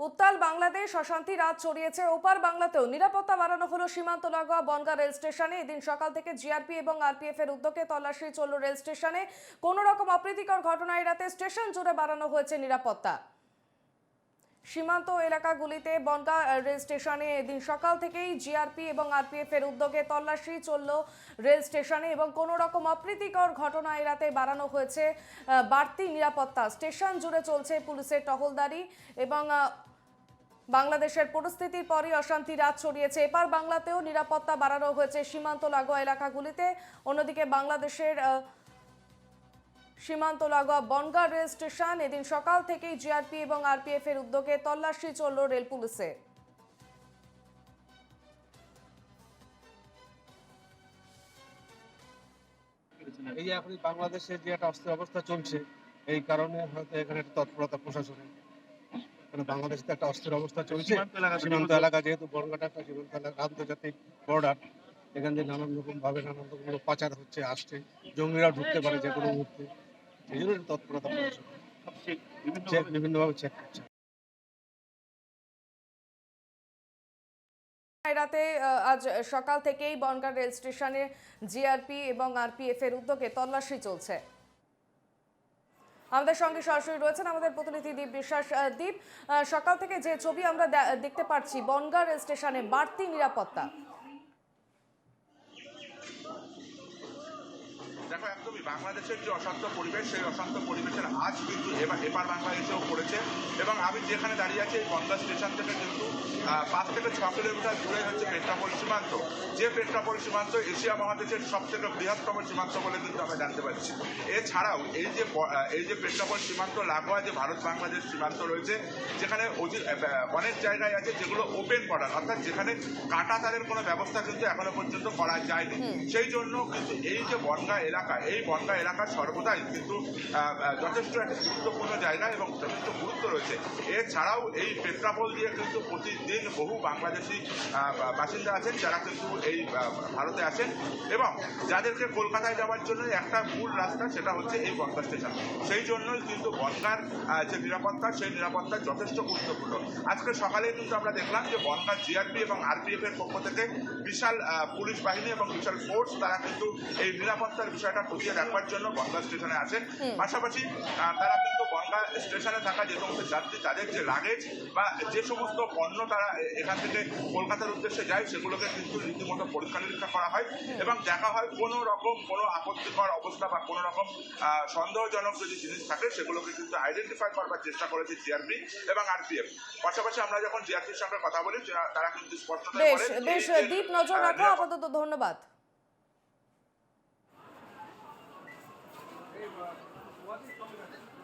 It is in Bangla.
উত্তাল বাংলাদেশ, অশান্তি রাত ছড়িয়েছে ওপার বাংলাতেও নিরাপত্তা বাড়ানো হলো সীমান্ত লাগোয়া বনগা রেল স্টেশনে। এদিন সকাল থেকে জিআরপি এবং আরপিএফ এর উদ্যোগে তল্লাশি চলল রেল স্টেশনে। কোনো রকম অপ্রীতিকর ঘটনা এড়াতে স্টেশন জুড়ে বাড়ানো হয়েছে নিরাপত্তা। সীমান্ত এলাকাগুলিতে বনগা রেল স্টেশনে এদিন সকাল থেকেই জিআরপি এবং আরপিএফ এর উদ্যোগে তল্লাশি চলল রেল স্টেশনে এবং কোনো রকম অপ্রীতিকর ঘটনা এড়াতে বাড়ানো হয়েছে বাড়তি নিরাপত্তা। স্টেশন জুড়ে চলছে পুলিশের টহলদারি এবং বাংলাদেশের পরিস্থিতির পরই অশান্তি রাত ছড়িয়েছে। এপার বাংলাতেও নিরাপত্তা বাড়ানো হয়েছে সীমান্ত লাগোয়া এলাকাগুলিতে। অন্যদিকে বাংলাদেশের সীমান্ত লাগোয়া বনগা রেল স্টেশন এদিন সকাল থেকেই জিআরপি এবং আরপিএফ এর উদ্যোগে তল্লাশি চলল রেল পুলিশে। এই যে এখন বাংলাদেশে যে একটা অস্থির অবস্থা চলছে এই কারণে হয়তো এখানে একটা তৎপরতা প্রশাসনের মানে বাংলাদেশে তো একটা অস্থির অবস্থা চলছে। সীমান্ত এলাকা যেহেতু বনগাটা একটা সীমান্ত এলাকা আন্তর্জাতিক বর্ডার এখান দিয়ে নানান রকম ভাবে নানান রকম পাচার হচ্ছে আসছে জঙ্গিরাও ঢুকতে পারে যে কোনো মুহূর্তে। সেই জন্য তৎপরতা চেক বিভিন্নভাবে চেক করছে। রাতে আজ সকাল থেকেই বনগা রেল স্টেশনে জিআরপি এবং আরপিএফ এর উদ্যোগে তল্লাশি চলছে। আমাদের সঙ্গে সরাসরি রয়েছেন আমাদের প্রতিনিধি দীপ বিশ্বাস। দীপ আহ, সকাল থেকে যে ছবি আমরা দেখতে পাচ্ছি বনগাঁ রেল স্টেশনে বাড়তি নিরাপত্তা দেখো একদমই বাংলাদেশের যে অশান্ত পরিবেশ সেই অশান্ত পরিবেশের আজ কিন্তু এবার এপার বাংলা এসেও পড়েছে। এবং আমি যেখানে দাঁড়িয়ে আছি এই বনগা স্টেশন থেকে কিন্তু পাঁচ থেকে ছ কিলোমিটার দূরে হচ্ছে পেট্রাপোল সীমান্ত। যে পেট্রাপোল সীমান্ত এশিয়া মহাদেশের সব থেকে বৃহত্তম সীমান্ত বলে কিন্তু আমরা জানতে পারছি। এছাড়াও এই যে এই যে পেট্রাপোল সীমান্ত লাগোয়া যে ভারত বাংলাদেশ সীমান্ত রয়েছে যেখানে অনেক জায়গায় আছে যেগুলো ওপেন বর্ডার অর্থাৎ যেখানে কাটা তারের কোনো ব্যবস্থা কিন্তু এখনও পর্যন্ত করা যায়নি। সেই জন্য কিন্তু এই যে বনগা এলাকা এই বনগা এলাকা সর্বদাই কিন্তু আহ, যথেষ্ট একটা গুরুত্বপূর্ণ জায়গা এবং যথেষ্ট গুরুত্ব রয়েছে। এছাড়াও এই পেট্রাপোল দিয়ে কিন্তু প্রতিদিন বহু বাংলাদেশি বাসিন্দা আছেন যারা কিন্তু এই ভারতে আসেন এবং যাদেরকে কলকাতায় যাওয়ার জন্য একটা মূল রাস্তা সেটা হচ্ছে এই বনগা স্টেশন। সেই জন্যই কিন্তু বনগার যে নিরাপত্তা সেই নিরাপত্তা যথেষ্ট গুরুত্বপূর্ণ। আজকে সকালে কিন্তু আমরা দেখলাম যে বনগা জিআরপি এবং আরপিএফ এর পক্ষ থেকে বিশাল পুলিশ বাহিনী এবং বিশাল ফোর্স তারা কিন্তু এই নিরাপত্তার বিষয়টা খতিয়ে রাখবার জন্য বনগা স্টেশনে আসেন পাশাপাশি তারা কিন্তু বনগা স্টেশনে থাকা যে সমস্ত যাত্রী তাদের যে লাগেজ বা যে সমস্ত পণ্য তারা এখান থেকে কলকাতার উদ্দেশ্যে যায় সেগুলোকে কিন্তু রীতিমতো পরীক্ষা নিরীক্ষা করা হয় এবং দেখা হয় কোনো রকম কোনো আপত্তিকর অবস্থা বা কোনো রকম আহ, সন্দেহজনক যদি জিনিস থাকে সেগুলোকে কিন্তু আইডেন্টিফাই করবার চেষ্টা করেছে জিআরপি এবং আরপিএফ পাশাপাশি আমরা যখন জিআরপির সঙ্গে কথা বলি তারা- তারা কিন্তু স্পষ্ট বেশ বেশ দীপ নজর রাখো আপাতত ধন্যবাদ। What is coming?